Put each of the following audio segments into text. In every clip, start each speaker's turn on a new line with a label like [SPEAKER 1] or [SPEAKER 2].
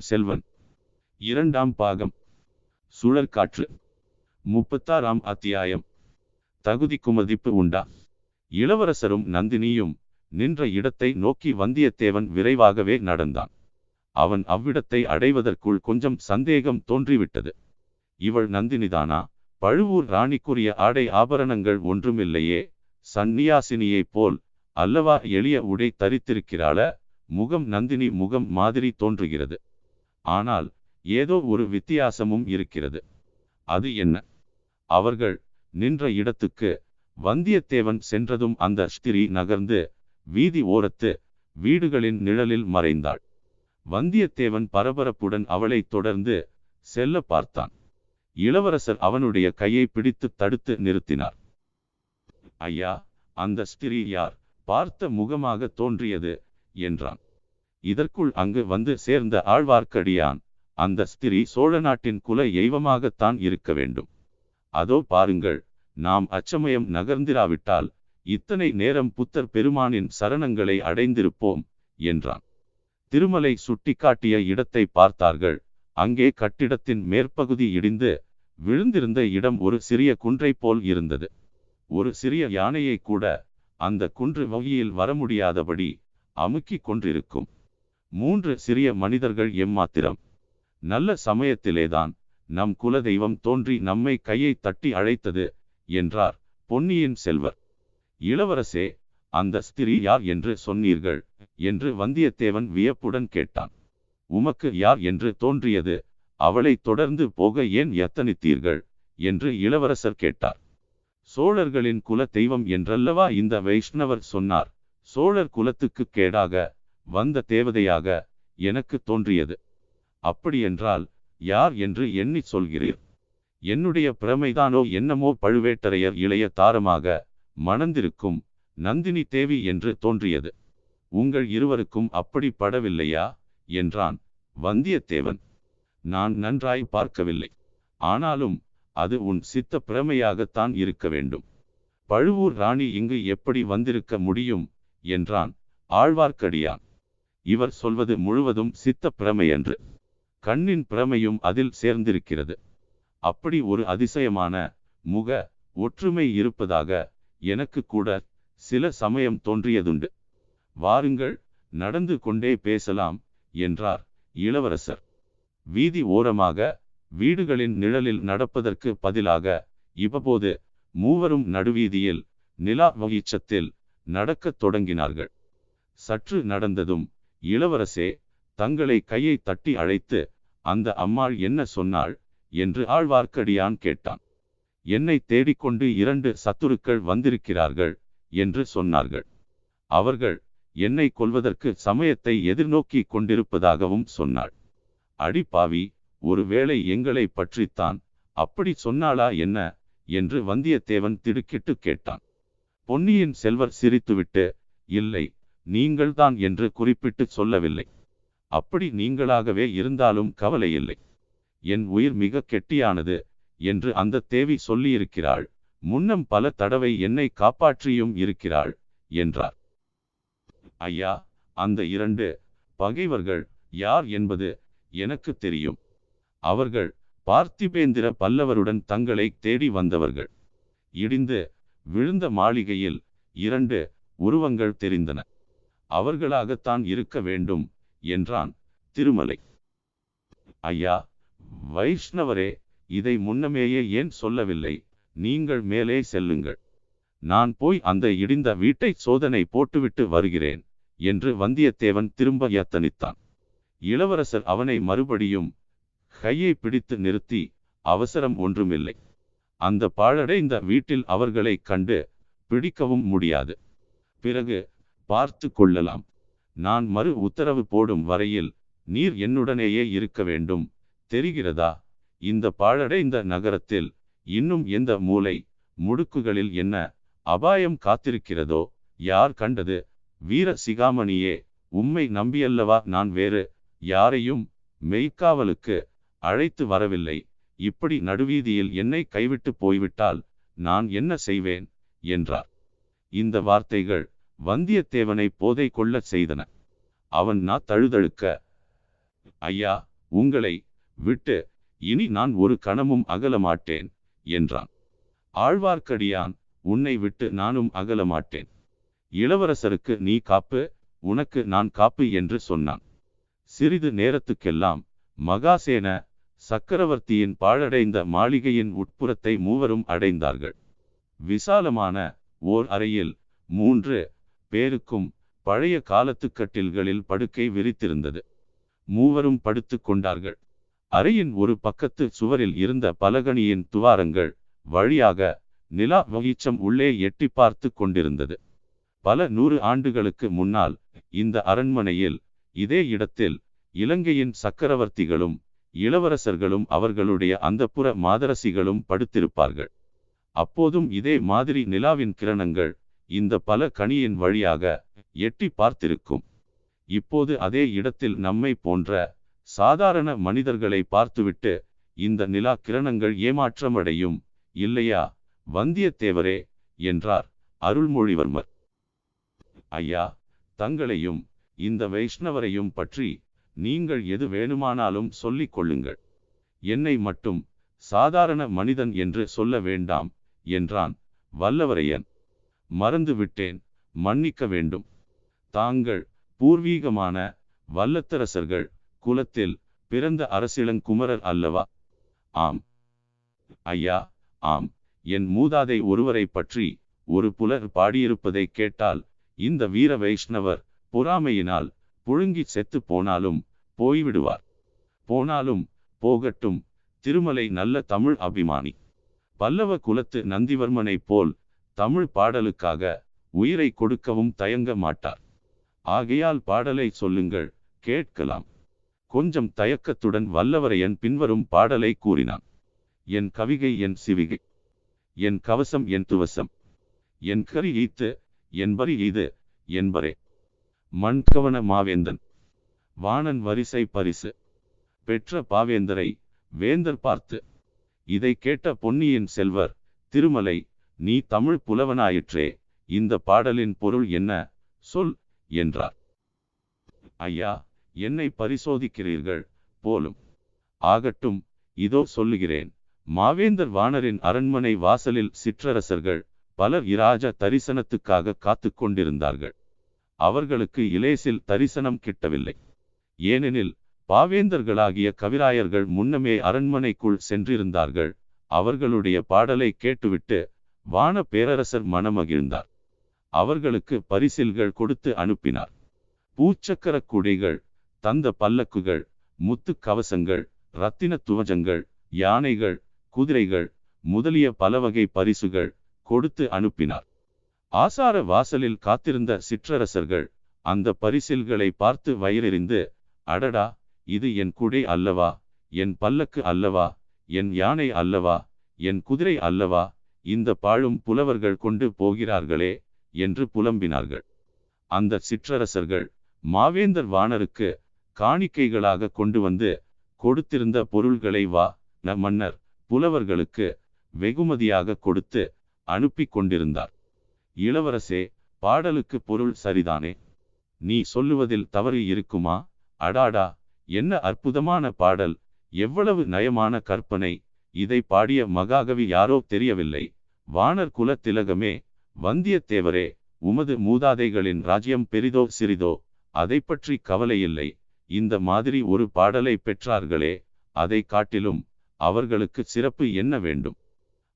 [SPEAKER 1] பொன்னியின் செல்வன். இரண்டாம் பாகம். சுழற்காற்று. முப்பத்தாறாம் அத்தியாயம். தகுதிக்கு மதிப்பு உண்டா? இளவரசரும் நந்தினியும் நின்ற இடத்தை நோக்கி வந்தியத்தேவன் விரைவாகவே நடந்தான். அவன் அவ்விடத்தை அடைவதற்குள் கொஞ்சம் சந்தேகம் தோன்றிவிட்டது. இவள் நந்தினிதானா? பழுவூர் ராணிக்குரிய ஆடை ஆபரணங்கள் ஒன்றுமில்லையே. சந்நியாசினியைப் போல் அல்லவா எளிய உடை தரித்திருக்கிறாள? முகம் நந்தினி முகம் மாதிரி தோன்றுகிறது. ஆனால் ஏதோ ஒரு வித்தியாசமும் இருக்கிறது. அது என்ன? அவர்கள் நின்ற இடத்துக்கு வந்தியத்தேவன் சென்றதும் அந்த ஸ்திரீ நகர்ந்து வீதி ஓரத்து வீடுகளின் நிழலில் மறைந்தாள். வந்தியத்தேவன் பரபரப்புடன் அவளை தொடர்ந்து செல்ல பார்த்தான். இளவரசர் அவனுடைய கையை பிடித்து தடுத்து நிறுத்தினார். ஐயா அந்த ஸ்திரீ யார்? பார்த்த முகமாக தோன்றியது என்றான். இதற்குள் அங்கு வந்து சேர்ந்த ஆழ்வார்க்கடியான் அந்த ஸ்திரீ சோழ நாட்டின் குல எய்வமாகத்தான் இருக்க வேண்டும். அதோ பாருங்கள் நாம் அச்சமயம் நகர்ந்திராவிட்டால் இத்தனை நேரம் புத்தர் பெருமானின் சரணங்களை அடைந்திருப்போம் என்றான். திருமலை சுட்டிக்காட்டிய இடத்தை பார்த்தார்கள். அங்கே கட்டிடத்தின் மேற்பகுதி இடிந்து விழுந்திருந்த இடம் ஒரு சிறிய குன்றை போல் இருந்தது. ஒரு சிறிய யானையை கூட அந்த குன்று வகையில் வர முடியாதபடி அமுக்கிக் கொண்டிருக்கும். மூன்று சிறிய மனிதர்கள் எம்மாத்திரம். நல்ல சமயத்திலேதான் நம் குலதெய்வம் தோன்றி நம்மை கையை தட்டி அழைத்தது என்றார் பொன்னியின் செல்வர். இளவரசே அந்த ஸ்திரீ யார் என்று சொன்னீர்கள் என்று வந்தியத்தேவன் வியப்புடன் கேட்டான். உமக்கு யார் என்று தோன்றியது அவளை தொடர்ந்து போக ஏன் எத்தனித்தீர்கள் என்று இளவரசர் கேட்டார். சோழர்களின் குல தெய்வம் என்றல்லவா இந்த வைஷ்ணவர் சொன்னார் சோழர் குலத்துக்கு கேடாக வந்த தேவதையாக எனக்கு தோன்றியது. அப்படியென்றால் யார் என்று எண்ணி சொல்கிறீர். என்னுடைய பிரமைதானோ என்னமோ பழுவேட்டரையர் இளைய தாரமாக மணந்திருக்கும் நந்தினி தேவி என்று தோன்றியது. உங்கள் இருவருக்கும் அப்படி படவில்லையா? என்றான் வந்தியத்தேவன். நான் நன்றாய் பார்க்கவில்லை. ஆனாலும் அது உன் சித்த பிரமையாகத்தான் இருக்க வேண்டும். பழுவூர் ராணி இங்கு எப்படி வந்திருக்க முடியும்? என்றான் ஆழ்வார்க்கடியான். இவர் சொல்வது முழுவதும் சித்த பிரமையன்று. கண்ணின் பிரமையும் அதில் சேர்ந்திருக்கிறது. அப்படி ஒரு அதிசயமான முக ஒற்றுமை இருப்பதாக எனக்கு கூட சில சமயம் தோன்றியதுண்டு. வாருங்கள் நடந்து கொண்டே பேசலாம் என்றார் இளவரசர். வீதி ஓரமாக வீடுகளின் நிழலில் நடப்பதற்கு பதிலாக இவ்வப்போது மூவரும் நடுவீதியில் நிலா வகிச்சத்தில் நடக்கத் தொடங்கினார்கள். சற்று நடந்ததும் இளவரசே தங்களை கையை தட்டி அழைத்து அந்த அம்மாள் என்ன சொன்னாள்? என்று ஆழ்வார்க்கடியான் கேட்டான். என்னை தேடிக்கொண்டு இரண்டு சத்துருக்கள் வந்திருக்கிறார்கள் என்று சொன்னார்கள். அவர்கள் என்னை கொல்வதற்கு சமயத்தை எதிர்நோக்கி கொண்டிருப்பதாகவும் சொன்னாள். அடிப்பாவி ஒருவேளை எங்களை பற்றித்தான் அப்படி சொன்னாளா என்ன? என்று வந்தியத்தேவன் திடுக்கிட்டு கேட்டான். பொன்னியின் செல்வர் சிரித்துவிட்டு இல்லை நீங்கள்தான் என்று குறிப்பிட்டு சொல்லவில்லை. அப்படி நீங்களாகவே இருந்தாலும் கவலையில்லை. என் உயிர் மிக கெட்டியானது என்று அந்த தேவி சொல்லியிருக்கிறாள். முன்னம் பல தடவை என்னை காப்பாற்றியும் இருக்கிறாள் என்றார். ஐயா அந்த இரண்டு பகைவர்கள் யார் என்பது எனக்கு தெரியும். அவர்கள் பார்த்திபேந்திர பல்லவருடன் தங்களை தேடி வந்தவர்கள். இடிந்து விழுந்த மாளிகையில் இரண்டு உருவங்கள் தெரிந்தன. அவர்களாகத்தான் இருக்க வேண்டும் என்றான் திருமலை. ஐயா வைஷ்ணவரே இதை முன்னமேயே ஏன் சொல்லவில்லை? நீங்கள் மேலே செல்லுங்கள். நான் போய் அந்த இடிந்த வீட்டை சோதனை போட்டுவிட்டு வருகிறேன் என்று வந்தியத்தேவன் திரும்ப யத்தனித்தான் இளவரசர் அவனை மறுபடியும் கையை பிடித்து நிறுத்தி அவசரம் ஒன்றுமில்லை. அந்த பாழடைந்த வீட்டில் அவர்களை கண்டு பிடிக்கவும் முடியாது. பிறகு பார்த்து கொள்ளலாம். நான் மறு உத்தரவு போடும் வரையில் நீர் என்னுடனேயே இருக்க வேண்டும். தெரிகிறதா? இந்த பாழடைந்த நகரத்தில் இன்னும் எந்த மூலை முடுக்குகளில் என்ன அபாயம் காத்திருக்கிறதோ? யார் கண்டது? வீர சிகாமணியே உம்மை நம்பியல்லவா நான் வேறு யாரையும் மெய்க்காவலுக்கு அழைத்து வரவில்லை. இப்படி நடுவீதியில் என்னை கைவிட்டு போய்விட்டால் நான் என்ன செய்வேன்? என்றார். இந்த வார்த்தைகள் வந்தியத்தேவனை போதை கொள்ளச் செய்தன. அவன் நா தழுதழுக்க ஐயா உங்களை விட்டு இனி நான் ஒரு கணமும் அகலமாட்டேன் என்றான். ஆழ்வார்க்கடியான் உன்னை விட்டு நானும் அகலமாட்டேன் இளவரசருக்கு நீ காப்பு உனக்கு நான் காப்பு என்று சொன்னான். சிறிது நேரத்துக்கெல்லாம் மகாசேன சக்கரவர்த்தியின் பாழடைந்த மாளிகையின் உட்புறத்தை மூவரும் அடைந்தார்கள். விசாலமான ஓர் அறையில் மூன்று பேருக்கும் பழைய காலத்து கட்டில்களில் படுக்கை விரித்திருந்தது. மூவரும் படுத்து கொண்டார்கள். அறையின் ஒரு பக்கத்து சுவரில் இருந்த பலகணியின் துவாரங்கள் வழியாக நிலா வகிச்சம் உள்ளே எட்டி பார்த்து கொண்டிருந்தது. பல நூறு ஆண்டுகளுக்கு முன்னால் இந்த அரண்மனையில் இதே இடத்தில் இலங்கையின் சக்கரவர்த்திகளும் இளவரசர்களும் அவர்களுடைய அந்தப்புற மாதரசிகளும் படுத்திருப்பார்கள். அப்போதும் இதே மாதிரி நிலாவின் கிரணங்கள் இந்த பல கணியின் வழியாக எட்டி பார்த்திருக்கும். இப்போது அதே இடத்தில் நம்மை போன்ற சாதாரண மனிதர்களை பார்த்துவிட்டு இந்த நிலா கிரணங்கள் ஏமாற்றமடையும். இல்லையா? வந்தியத்தேவரே என்றார் அருள்மொழிவர்மர். ஐயா தங்களையும் இந்த வைஷ்ணவரையும் பற்றி நீங்கள் எது வேணுமானாலும் சொல்லிக் கொள்ளுங்கள். என்னை மட்டும் சாதாரண மனிதன் என்று சொல்ல வேண்டாம் என்றான் வல்லவரையன். மறந்து விட்டேன் மன்னிக்க வேண்டும். தாங்கள் பூர்வீகமான வல்லத்தரசர்கள் குலத்தில் பிறந்த அரசிளங்குமரர் அல்லவா? ஆம். ஐயா ஆம். என் மூதாதை ஒருவரை பற்றி ஒரு புலர் பாடியிருப்பதை கேட்டால் இந்த வீர வைஷ்ணவர் பொறாமையினால் புழுங்கி செத்து போனாலும் போய்விடுவார். போனாலும் போகட்டும் திருமலை நல்ல தமிழ் அபிமானி. பல்லவ குலத்து நந்திவர்மனைப் போல் தமிழ் பாடலுக்காக உயிரை கொடுக்கவும் தயங்க மாட்டார். ஆகையால் பாடலை சொல்லுங்கள் கேட்கலாம். கொஞ்சம் தயக்கத்துடன் வல்லவரையன் பின்வரும் பாடலை கூறினான். என் கவிகை என் சிவிகை என் கவசம் என் துவசம் என் கரி ஈத்து என்பரி இது என்பரே மண்கவன மாவேந்தன் வாணன் வரிசை பரிசு பெற்ற பாவேந்தரை வேந்தர் பார்த்து இதை கேட்ட பொன்னியின் செல்வர் திருமலை நீ தமிழ் புலவனாயிற்றே இந்த பாடலின் பொருள் என்ன? சொல் என்றார். ஐயா என்னை பரிசோதிக்கிறீர்கள் போலும். ஆகட்டும் இதோ சொல்லுகிறேன். மாவேந்தர் வாணரின் அரண்மனை வாசலில் சிற்றரசர்கள் பலர் இராஜ தரிசனத்துக்காக காத்து கொண்டிருந்தார்கள். அவர்களுக்கு இலேசில் தரிசனம் கிட்டவில்லை. ஏனெனில் பாவேந்தர்களாகிய கவிராயர்கள் முன்னமே அரண்மனைக்குள் சென்றிருந்தார்கள். அவர்களுடைய பாடலை கேட்டுவிட்டு வான பேரரசர் மனமகிழ்ந்தார். அவர்களுக்கு பரிசில்கள் கொடுத்து அனுப்பினார். பூச்சக்கர குடைகள் தந்த பல்லக்குகள் முத்து கவசங்கள் இரத்தின துவஜங்கள் யானைகள் குதிரைகள் முதலிய பலவகை பரிசுகள் கொடுத்து அனுப்பினார். ஆசார வாசலில் காத்திருந்த சிற்றரசர்கள் அந்த பரிசில்களை பார்த்து வயிறெறிந்து அடடா இது என் குடை அல்லவா? என் பல்லக்கு அல்லவா? என் யானை அல்லவா? என் குதிரை அல்லவா? இந்த பாழும் புலவர்கள் கொண்டு போகிறார்களே என்று புலம்பினார்கள். அந்த சிற்றரசர்கள் மாவேந்தர் வாணருக்கு காணிக்கைகளாக கொண்டு வந்து கொடுத்திருந்த பொருள்களை வா ந மன்னர் புலவர்களுக்கு வெகுமதியாக கொடுத்து அனுப்பி கொண்டிருந்தார். இளவரசே பாடலுக்கு பொருள் சரிதானே? நீ சொல்லுவதில் தவறு இருக்குமா? அடாடா என்ன அற்புதமான பாடல் எவ்வளவு நயமான கற்பனை இதை பாடிய மகாகவி யாரோ தெரியவில்லை. வானர் குல திலகமே வந்தியத்தேவரே உமது மூதாதைகளின் ராஜ்யம் பெரிதோ சிறிதோ அதை பற்றி கவலையில்லை. இந்த மாதிரி ஒரு பாடலை பெற்றார்களே அதை காட்டிலும் அவர்களுக்கு சிறப்பு என்ன வேண்டும்?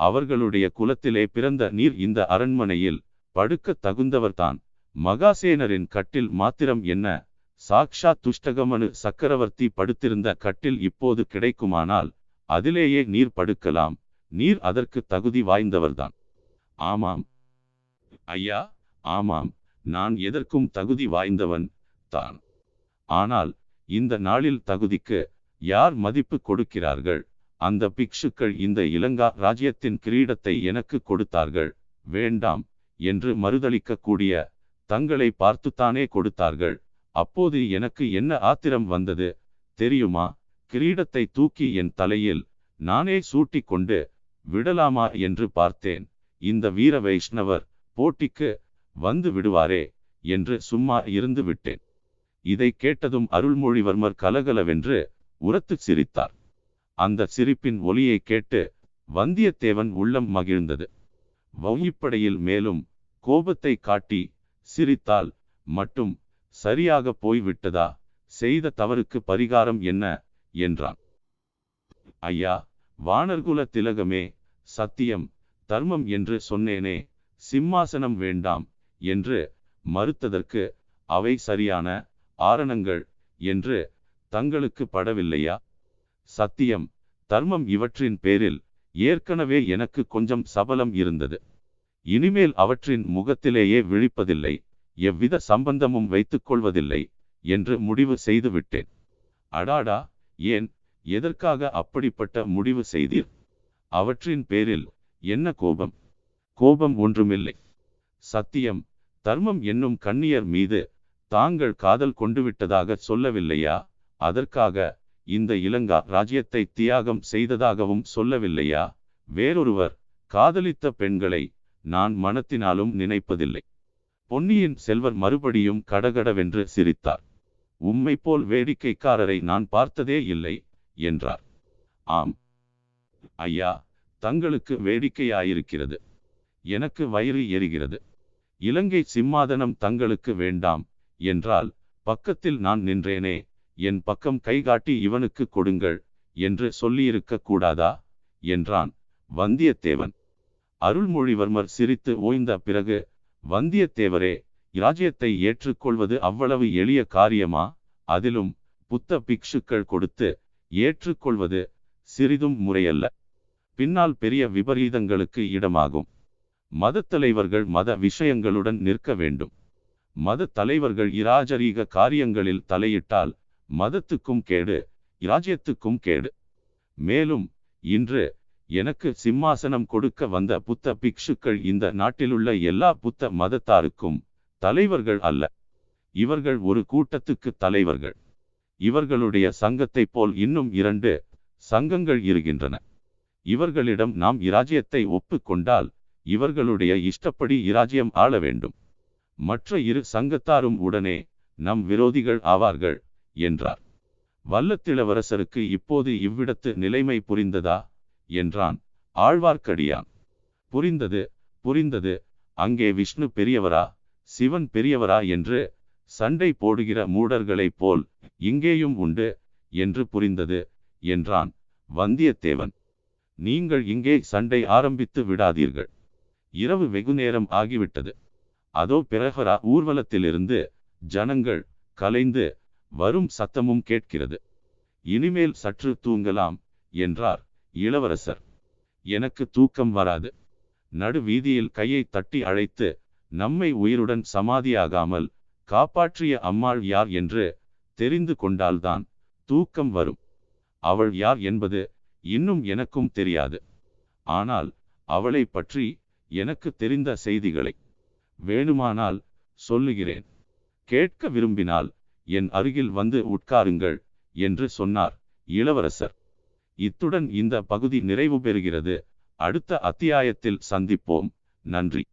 [SPEAKER 1] அவர்களுடைய குலத்திலே பிறந்த நீர் இந்த அரண்மனையில் படுக்க தகுந்தவர்தான். மகாசேனரின் கட்டில் மாத்திரம் என்ன? சாக்ஷா துஷ்டகமனு சக்கரவர்த்தி படுத்திருந்த கட்டில் இப்போது கிடைக்குமானால் அதிலேயே நீர் படுக்கலாம். நீர் அதற்கு தகுதி வாய்ந்தவர்தான். ஆமாம். ஐயா ஆமாம். நான் எதற்கும் தகுதி வாய்ந்தவன் தான். ஆனால் இந்த நாளில் தகுதிக்கு யார் மதிப்பு கொடுக்கிறார்கள்? அந்த பிக்ஷுக்கள் இந்த இலங்கா ராஜ்யத்தின் கிரீடத்தை எனக்கு கொடுத்தார்கள். வேண்டாம் என்று மறுதளிக்கக்கூடிய தங்களை பார்த்துத்தானே கொடுத்தார்கள். அப்போது எனக்கு என்ன ஆத்திரம் வந்தது? தெரியுமா? கிரீடத்தை தூக்கி என் தலையில் நானே சூட்டிக்கொண்டு விடலாமா என்று பார்த்தேன். இந்த வீர வைஷ்ணவர் போட்டிக்கு வந்து விடுவாரே என்று சும்மா இருந்து விட்டேன். இதை கேட்டதும் அருள்மொழிவர்மர் கலகலவென்று உரத்துச் சிரித்தார். அந்த சிரிப்பின் ஒலியை கேட்டு வந்தியத்தேவன் உள்ளம் மகிழ்ந்தது. வௌயிப்படையில் மேலும் கோபத்தை காட்டி சிரித்தால் மட்டும் சரியாக போய்விட்டதா? செய்த தவறுக்கு பரிகாரம் என்ன? என்றான். ஐயா வானர்குல திலகமே சத்தியம் தர்மம் என்று சொன்னேனே சிம்மாசனம் வேண்டாம் என்று மறுத்ததற்கு அவை சரியான ஆரணங்கள் என்று தங்களுக்கு படவில்லையா? சத்தியம் தர்மம் இவற்றின் பேரில் ஏற்கனவே எனக்கு கொஞ்சம் சபலம் இருந்தது. இனிமேல் அவற்றின் முகத்திலேயே விழிப்பதில்லை எவ்வித சம்பந்தமும் வைத்துக் கொள்வதில்லை என்று முடிவு செய்துவிட்டேன். அடாடா ஏன் எதற்காக அப்படிப்பட்ட முடிவு செய்தீர்? அவற்றின் பேரில் என்ன கோபம்? கோபம் ஒன்றுமில்லை. சத்தியம் தர்மம் என்னும் கண்ணியர் மீது தாங்கள் காதல் கொண்டுவிட்டதாக சொல்லவில்லையா? அதற்காக இந்த இலங்கா ராஜ்யத்தை தியாகம் செய்ததாகவும் சொல்லவில்லையா? வேறொருவர் காதலித்த பெண்களை நான் மனத்தினாலும் நினைப்பதில்லை. பொன்னியின் செல்வர் மறுபடியும் கடகடவென்று சிரித்தார். உம்மை போல் வேடிக்கைக்காரரை நான் பார்த்ததே இல்லை என்றார். ஆம். ஐயா தங்களுக்கு வேடிக்கையாயிருக்கிறது. எனக்கு வயிறு எரிகிறது. இலங்கை சிம்மாதனம் தங்களுக்கு வேண்டாம் என்றால் பக்கத்தில் நான் நின்றேனே என் பக்கம் கைகாட்டி இவனுக்கு கொடுங்கள் என்று சொல்லியிருக்க கூடாதா என்றான் வந்தியத்தேவன். அருள்மொழிவர்மர் சிரித்து ஓய்ந்த பிறகு வந்தியத்தேவரே இராஜ்யத்தை ஏற்றுக்கொள்வது அவ்வளவு எளிய காரியமா? அதிலும் புத்த பிக்ஷுக்கள் கொடுத்து ஏற்றுக்கொள்வது சிறிதும் முறையல்ல. பின்னால் பெரிய விபரீதங்களுக்கு இடமாகும். மதத்தலைவர்கள் மத விஷயங்களுடன் நிற்க வேண்டும். மத தலைவர்கள் இராஜரீக காரியங்களில் தலையிட்டால் மதத்துக்கும் கேடு இராஜ்யத்துக்கும் கேடு. மேலும் இன்று எனக்கு சிம்மாசனம் கொடுக்க வந்த புத்த பிக்ஷுக்கள் இந்த நாட்டிலுள்ள எல்லா புத்த மதத்தாருக்கும் தலைவர்கள் அல்ல. இவர்கள் ஒரு கூட்டத்துக்கு தலைவர்கள். இவர்களுடைய சங்கத்தைப் போல் இன்னும் இரண்டு சங்கங்கள் இருக்கின்றன. இவர்களிடம் நாம் இராஜ்யத்தை ஒப்புக்கொண்டால் இவர்களுடைய இஷ்டப்படி இராஜ்யம் ஆள வேண்டும். மற்ற இரு சங்கத்தாரும் உடனே நம் விரோதிகள் ஆவார்கள் என்றார். வல்லத்திளவரசருக்கு இப்போது இவ்விடத்து நிலைமை புரிந்ததா? என்றான் ஆழ்வார்க்கடியான். புரிந்தது புரிந்தது. அங்கே விஷ்ணு பெரியவரா? சிவன் பெரியவரா என்று சண்டை போடுகிற மூடர்களைப் போல் இங்கேயும் உண்டு என்று புரிந்தது என்றான் வந்தியத்தேவன். நீங்கள் இங்கே சண்டை ஆரம்பித்து விடாதீர்கள். இரவு வெகுநேரம் ஆகிவிட்டது. அதோ பிரகரா ஊர்வலத்திலிருந்து ஜனங்கள் கலைந்து வரும் சத்தமும் கேட்கிறது. இனிமேல் சற்று தூங்கலாம் என்றார் இளவரசர். எனக்கு தூக்கம் வராது. நடு வீதியில் கையை தட்டி அழைத்து நம்மை உயிருடன் சமாதியாகாமல் காப்பாற்றிய அம்மாள் யார் என்று தெரிந்து கொண்டால்தான் தூக்கம் வரும். அவள் யார் என்பது இன்னும் எனக்கும் தெரியாது. ஆனால் அவளை பற்றி எனக்கு தெரிந்த செய்திகளை வேணுமானால் சொல்லுகிறேன். கேட்க விரும்பினால் என் அருகில் வந்து உட்காருங்கள் என்று சொன்னார் இளவரசர். இத்துடன் இந்த பகுதி நிறைவு பெறுகிறது. அடுத்த அத்தியாயத்தில் சந்திப்போம். நன்றி.